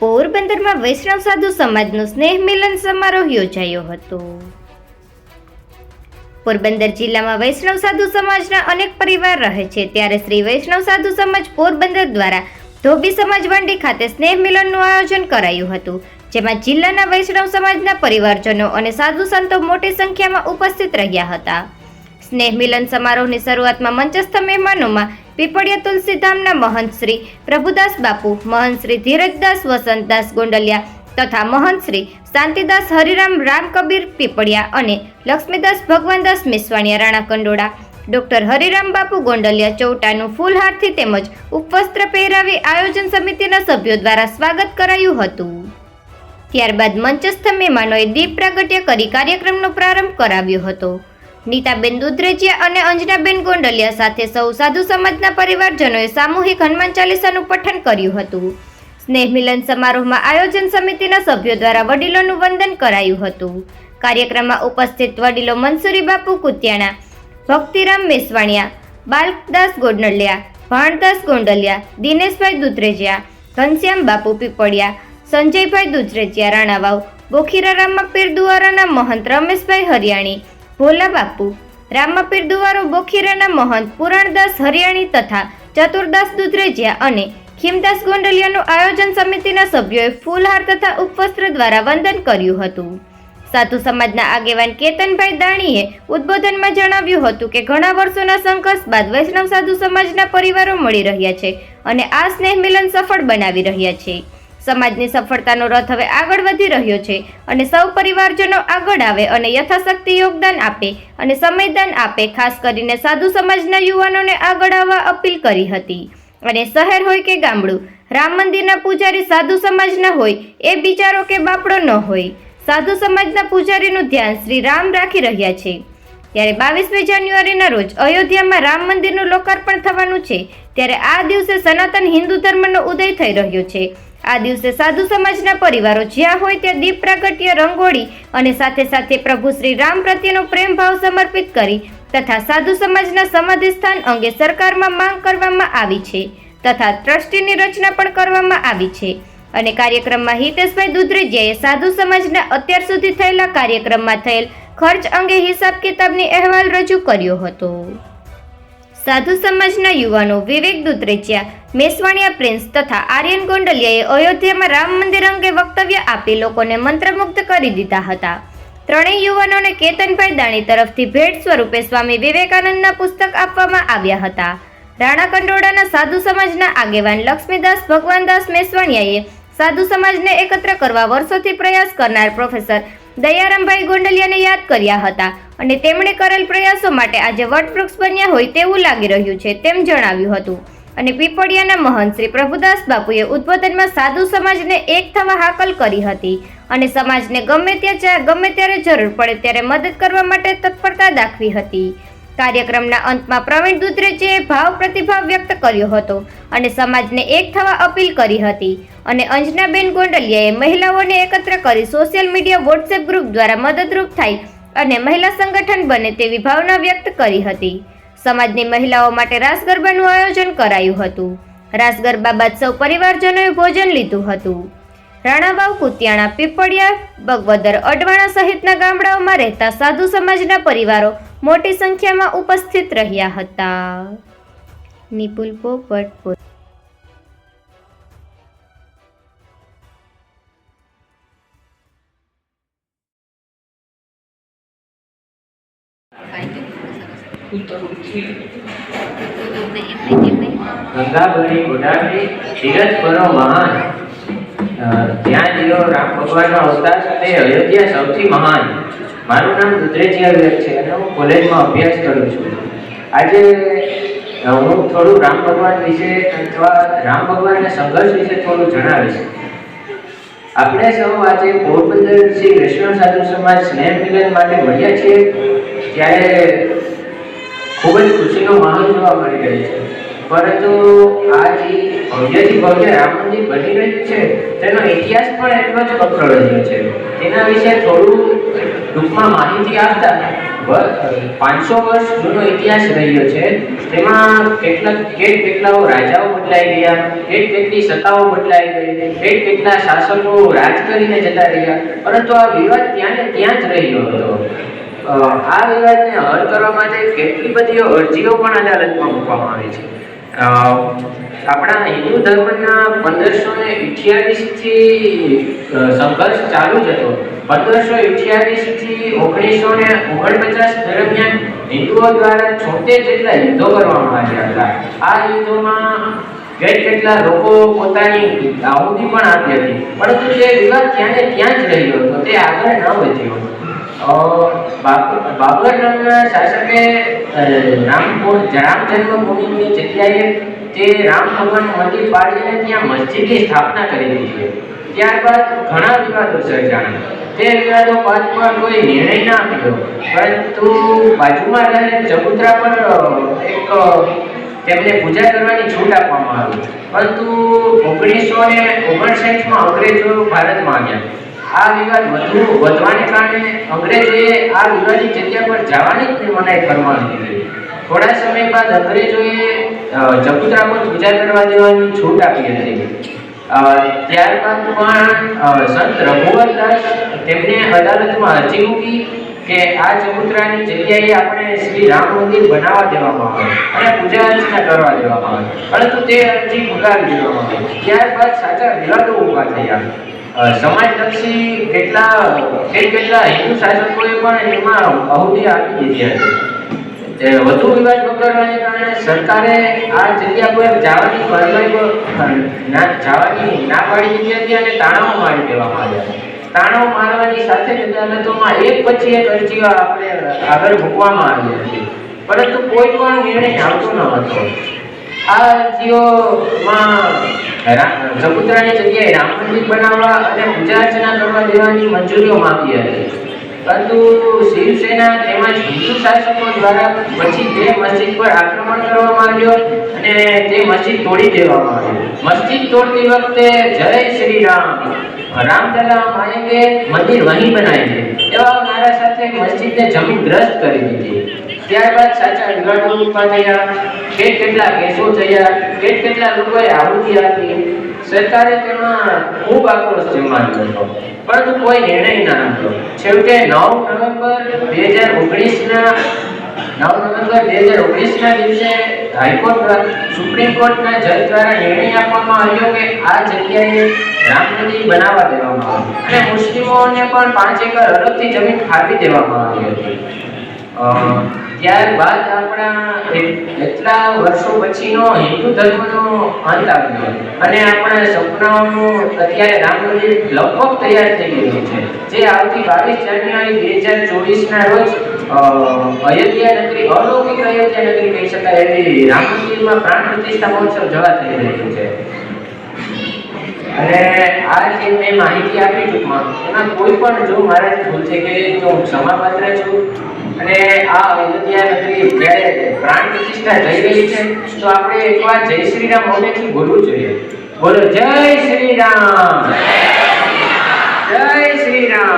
પોરબંદરમાં વૈષ્ણવ સાધુ સમાજનો સ્નેહ મિલન સમારોહ યોજાયો હતો. પોરબંદર જિલ્લામાં વૈષ્ણવ સાધુ સમાજના અનેક પરિવાર રહે છે. ત્યારે શ્રી વૈષ્ણવ સાધુ સમાજ પોરબંદર દ્વારા ધોબી સમાજ વંડી ખાતે સ્નેહ મિલનનું આયોજન કરાયું હતું. જેમાં જિલ્લાના વૈષ્ણવ સમાજના પરિવારજનો અને સાધુ સંતો મોટી સંખ્યામાં ઉપસ્થિત રહ્યા હતા. સ્નેહ મિલન સમારોહની શરૂઆતમાં મંચસ્થ મહેમાનોમાં પીપળિયા તુલસીધામના મહંત શ્રી પ્રભુદાસ બાપુ, મહંત શ્રી ધીરજદાસ વસંતદાસ ગોંડલિયા તથા મહંત શ્રી શાંતિદાસ હરિરામ રામ કબીર પીપળિયા અને લક્ષ્મીદાસ ભગવાનદાસ મિસવાણિયા રાણા કંડોળા, ડોક્ટર હરિરામ બાપુ ગોંડલિયા ચૌટાનું ફૂલહારથી તેમજ ઉપવસ્ત્ર પહેરાવી આયોજન સમિતિના સભ્યો દ્વારા સ્વાગત કરાયું હતું. ત્યારબાદ મંચસ્થ મહેમાનોએ દીપ પ્રાગટ્ય કરી કાર્યક્રમનો પ્રારંભ કરાવ્યો હતો. નીતાબેન દુધરેજિયા અને અંજનાબેન ગોંડલિયા સાથે સૌ સાધુ સમાજના પરિવારજનોએ સામૂહિક હનુમાન ચાલીસાનું પઠન કર્યું હતું. સ્નેહ મિલન સમારોહમાં આયોજન સમિતિના સભ્યો દ્વારા વડીલોનું વંદન કરાયું હતું. કાર્યક્રમમાં ઉપસ્થિત વડીલો મનસુરી બાપુ કુતિયાણા, ભક્તિરામ મેસવાણિયા બાલકદાસ ગોંડલિયા, ભાણદાસ ગોંડલિયા, દિનેશભાઈ દુધરેજિયા, ઘનશ્યામ બાપુ પીપળિયા, સંજયભાઈ દુધરેજિયા રાણાવાવ બોખીરા પીર દુવારાના મહંત રમેશભાઈ હરિયાણી ભોલા બાપુ, રામાપીર દુવારો બોખીરાના મહંત, પુરાણદાસ હરિયાણી તથા ચતુરદાસ દુધરેજિયા અને ખીમદાસ ગોંડલિયાનું આયોજન સમિતિના સભ્યોએ ફૂલહાર તથા ઉપવસ્ત્ર દ્વારા વંદન કર્યું હતું. સાધુ સમાજના આગેવાન કેતનભાઈ દાણીએ ઉદ્બોધનમાં જણાવ્યું હતું કે ઘણા વર્ષોના સંઘર્ષ બાદ વૈષ્ણવ સાધુ સમાજના પરિવારો મળી રહ્યા છે અને આ સ્નેહ મિલન સફળ બનાવી રહ્યા છે. સમાજની સફળતાનો રથ હવે આગળ વધી રહ્યો છે અને સૌ પરિવારજનો આગળ આવે અને યથાશક્તિ યોગદાન આપે અને સમયદાન આપે, ખાસ કરીને સાધુ સમાજના યુવાનોને આગળ આવવા અપીલ કરી હતી. અને શહેર હોય કે ગામડું, રામ મંદિરના પૂજારી સાધુ સમાજના હોય એ બિચારો કે બાપડો ન હોય. સાધુ સમાજના પૂજારીનું ધ્યાન શ્રી રામ રાખી રહ્યા છે. ત્યારે બાવીસમી જાન્યુઆરીના રોજ અયોધ્યામાં રામ મંદિરનું લોકાર્પણ થવાનું છે. ત્યારે આ દિવસે સનાતન હિન્દુ ધર્મનો ઉદય થઈ રહ્યો છે. આ દિવસે સાધુ સમાજના પરિવારો જ્યાં હોય ત્યાં દીપ પ્રાગટ્ય, રંગોળી અને સાથે સાથે પ્રભુ શ્રી રામ પ્રત્યેનો પ્રેમ ભાવ સમર્પિત કરી તથા સાધુ સમાજના સમાધિ સ્થાન અંગે સરકારમાં માંગ કરવામાં આવી છે તથા ટ્રસ્ટીની રચના પણ કરવામાં આવી છે. અને કાર્યક્રમમાં હિતેશભાઈ દુધરેજિયાએ સાધુ સમાજના અત્યાર સુધી થયેલા કાર્યક્રમમાં થયેલ ખર્ચ અંગે હિસાબ કિતાબની અહેવાલ રજૂ કર્યો હતો. સાધુ સમાજના યુવાનો વિવેક દુત્રેચિયા, મેસવાણિયા પ્રિન્સ તથા આર્યન ગોંડલિયાએ અયોધ્યામાં રામ મંદિર અંગે વક્તવ્ય આપી લોકોને મંત્રમુગ્ધ કરી દીધા હતા. ત્રણેય યુવાનોને કેતનભાઈ દાણી તરફથી ભેટ સ્વરૂપે સ્વામી વિવેકાનંદના પુસ્તક આપવામાં આવ્યા હતા. રાણા કંડોળાના સાધુ સમાજના આગેવાન લક્ષ્મીદાસ ભગવાનદાસ મેસવાણિયાએ સાધુ સમાજને એકત્ર કરવા વર્ષોથી પ્રયાસ કરનાર પ્રોફેસર દયારામભાઈ ગોંડલિયાને યાદ કર્યા હતા. અને તેમણે કરેલ પ્રયાસો માટે આજે વટવૃક્ષ બન્યા હોય તેવું લાગી રહ્યું છે તેમ જણાવ્યું હતું. અને પીપળિયાના મહંત શ્રી પ્રભુદાસ બાપુએ ઉદ્બોધનમાં સાધુ સમાજને એક થવા હાકલ કરી હતી. અને સમાજને ગમે ત્યાં ગમે ત્યારે જરૂર પડે ત્યારે મદદ કરવા માટે તત્પરતા દાખવી હતી. કાર્યક્રમના અંતમાં પ્રવીણ દુધરેજીએ ભાવ પ્રતિભાવ વ્યક્ત કર્યો હતો અને સમાજને એક થવા અપીલ કરી હતી. અને અંજનાબેન ગોંડલિયાએ મહિલાઓને એકત્ર કરી સોશિયલ મીડિયા વોટ્સએપ ગ્રુપ દ્વારા મદદરૂપ થાય અને મહિલા સંગઠન બને તેવી ભાવના વ્યક્ત કરી હતી. સમાજની મહિલાઓ માટે રાસ ગરબાનું આયોજન કરાયું હતું. રાસ ગરબા બાદ સૌ પરિવારજનોએ ભોજન લીધું હતું. રાણાવાવ, કુતિયાણા, પીપળિયા, બગવદર, અડવાણા સહિતના ગામડાઓમાં રહેતા સાધુ સમાજના પરિવારો મોટી સંખ્યામાં ઉપસ્થિત રહ્યા હતા. નિપુલ પોપટ ગંગાભરી કરો મહાન. જ્યાં જીઓ રામ ભગવાનનો અવતાર તે અયોધ્યા સૌથી મહાન. મારું નામ રુદ્રેજીયા વિવેક છે અને હું કોલેજમાં અભ્યાસ કરું છું. આજે હું થોડું રામ ભગવાન વિશે અથવા રામ ભગવાનના સંઘર્ષ વિશે થોડું જણાવીશ. આપણે સૌ આજે પોરબંદર શ્રી વૈષ્ણવ સાધુ સમાજ સ્નેહ મિલન માટે મળ્યા છીએ. ત્યારે ખૂબ જ ખુશીનો માહોલ જોવા મળી રહ્યો છે. પરંતુ આ જે ભવ્યથી ભવ્ય રામ મંદિર બની રહ્યું છે, તેનો ઇતિહાસ પણ એટલો જ કથળો રહ્યો છે. તેના વિશે થોડું ટૂંકમાં માહિતી આપતા પાંચસો વર્ષ જૂનો ઇતિહાસ રહ્યો છે. તેમાં કેટલાક, કેટ કેટલાઓ રાજાઓ બદલાઈ ગયા, કેટ કેટલી સત્તાઓ બદલાઈ ગઈ, કેટ કેટલા શાસકો રાજ કરીને જતા રહ્યા. પરંતુ આ વિવાદ ત્યાં ને ત્યાં જ રહ્યો હતો. આ વિવાદને હલ કરવા માટે કેટલી બધી અરજીઓ પણ અદાલતમાં મૂકવામાં આવી છે. આપણા હિન્દુ ધર્મના પંદરસો ને અઠ્યાવીસથી સંઘર્ષ ચાલુ જ હતો. પંદરસો અઠ્યાવીસથી ઓગણીસો ને ઓગણપચાસ દરમિયાન હિન્દુઓ દ્વારા છોતેર જેટલા યુદ્ધો કરવામાં આવ્યા હતા. આ યુદ્ધોમાં કેટ કેટલા લોકો પોતાની આહુતિ પણ આપી હતી. પરંતુ તે વિવાદ ત્યાં ને ત્યાં જ રહ્યો હતો, તે આગળ ન વધ્યો. અ, બાબ- શાસકે રામપુર રામ જન્મભૂમિની જગ્યાએ તે રામ ભગવાન મંદિર પાડીને ત્યાં મસ્જિદની સ્થાપના કરી છે. ત્યારબાદ ઘણા વિવાદો સર્જાણા તે વિવાદો બાદ પણ કોઈ નિર્ણય ના આપ્યો પરંતુ બાજુમાં રહેલ ચબુતરા પર એક તેમને પૂજા કરવાની છૂટ આપવામાં આવી. પરંતુ ઓગણીસો ને ઓગણસાઠમાં અંગ્રેજો ભારતમાં આવ્યા આ વિવાદ વધુ વધવાને કારણે અંગ્રેજોએ આ વિવાદની જગ્યા પર જવાની જ મનાઈ ફરમાવી દીધી. થોડા સમય બાદ અંગ્રેજોએ ચબુતરા પર પૂજા કરવા દેવાની છૂટ આપી હતી. ત્યારબાદ પણ સંત રઘુવરદાસ તેમને અદાલતમાં અરજી મૂકી કે આ ચબુતરાની જગ્યાએ આપણે શ્રી રામ મંદિર બનાવવા દેવામાં આવે અને પૂજા અર્ચના કરવા દેવામાં આવે. પરંતુ તે અરજી ફગાવી દેવામાં આવી. ત્યારબાદ સાચા વિવાદો ઊભા થયા. સમાજલક્ષી કેટલા કેટલા હિન્દુ શાસકોએ પણ એમાં આહુતિ આપી દીધી હતી. વધુ વિવાદ વકરવાને કારણે સરકારે આ જગ્યા પર જવાની કાર્યવાહી ના, જવાની ના પાડી દીધી હતી અને તાણાવ મારી દેવામાં આવ્યા તાણાવ મારવાની સાથે જ અદાલતોમાં એક પછી એક અરજીઓ આપણે આગળ મૂકવામાં આવી હતી. પરંતુ કોઈ પણ નિર્ણય આવતો ન હતો. ચબુતરાની જગ્યાએ રામ મંદિર બનાવવા અને પૂજા કરવા દેવાની મંજૂરીઓ માંગી હતી. પરંતુ શિવસેના તેમજ હિન્દુ શાસકો દ્વારા પછી તે મસ્જિદ પર આક્રમણ કરવામાં આવ્યો અને તે મસ્જિદ તોડી દેવામાં આવી મસ્જિદ તોડતી વખતે જય શ્રી રામ. રામ તલામ આએંગે મંદિર વહીં બનાએંગે એવા નારા સાથે મસ્જિદને જમીનગ્રસ્ત કરી દીધી. ત્યારબાદ સાચા ઊભા થયા. કેટ કેટલા કેસો થયા. કેટ કેટલા લોકોએ આહુતિ આપી. સરકારે તેમાં ખૂબ આક્રોશ જમાવ્યો હતો. પરંતુ કોઈ નિર્ણય ના લીધો છેવટે નવ નવેમ્બર બે હજાર ઓગણીસના નવ નવેમ્બર બે હજાર ઓગણીસના દિવસે હાઈકોર્ટ સુપ્રીમ કોર્ટના જજ દ્વારા નિર્ણય આપવામાં આવ્યો કે આ જગ્યાએ રામ મંદિર બનાવવા દેવામાં આવ્યું. અને મુસ્લિમોને પણ પાંચ એકર અલગથી જમીન ફાળવી દેવામાં આવી હતી. ત્યારબાદ આપણા એટલા વર્ષો પછીનો હિન્દુ ધર્મનો અંત આવ્યો અને આપણા સપનાઓનું અત્યારે રામ મંદિર લગભગ તૈયાર થઈ ગયું છે. જે આવતી બાવીસ જાન્યુઆરી બે હજાર ચોવીસના રોજ અયોધ્યા નગરી, અલૌકિક અયોધ્યા નગરી કહી શકાય એવી રામ મંદિરમાં પ્રાણ પ્રતિષ્ઠા મહોત્સવ જવા થઈ રહ્યું છે. અને આ જે મેં માહિતી આપી ટૂંકમાં, એમાં કોઈ પણ જો મારા ભૂલ છે કે હું ક્ષમાપાત્ર છું. અને આ અયોધ્યા નગરી જ્યારે પ્રાણ પ્રતિષ્ઠા થઈ રહી છે, તો આપણે એકવાર જય શ્રી રામ મોઢેથી બોલવું જોઈએ. બોલો, જય શ્રી રામ જય શ્રી રામ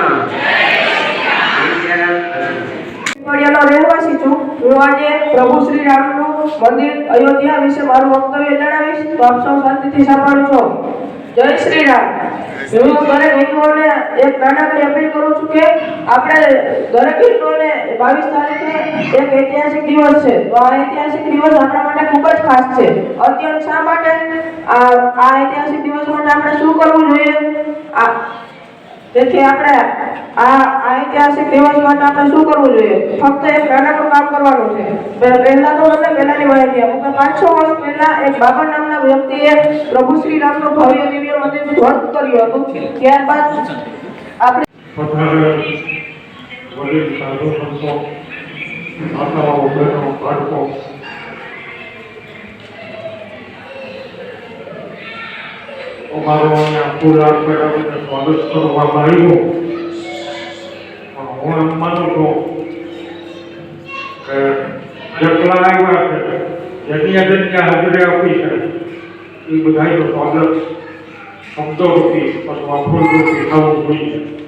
રહેવાસી છું. હું આજે પ્રભુ શ્રી રામનું મંદિર અયોધ્યા વિશે મારું વક્તવ્ય જણાવીશ. તો આપ સૌ શાંતિથી સાંભળજો. જય શ્રી રામ હું દરેક હિન્દુઓને એક નાનકડી અપીલ કરું છું કે આપણે દરેક હિન્દુઓને બાવીસ તારીખે એક ઐતિહાસિક દિવસ છે. તો આ ઐતિહાસિક દિવસ આપણા માટે ખૂબ જ ખાસ છે. અત્યંત શા માટે? આ ઐતિહાસિક દિવસ માટે આપણે શું કરવું જોઈએ? આ તેથી આપણે આ ઐતિહાસિક દિવસ માટે આપણે શું કરવું જોઈએ? ફક્ત એક નાનકડું કામ કરવાનું છે. પહેલા તો તમને પહેલાની માહિતી આપું પાંચસો વર્ષ પહેલા એક બાબર નામના વ્યક્તિએ પ્રભુ શ્રી રામનું ભવ્ય દિવ્ય મંદિર ધ્વસ્ત કર્યું હતું. ત્યારબાદ આપણે અમારો ફૂલ સ્વાગત કરવામાં આવ્યું. પણ હું એમ છું કે જેટલા આવ્યા છે હાજરી આપી છે, એ બધાનું સ્વાગત શબ્દોથી અથવા ફૂલરૂપી થવું જોઈએ.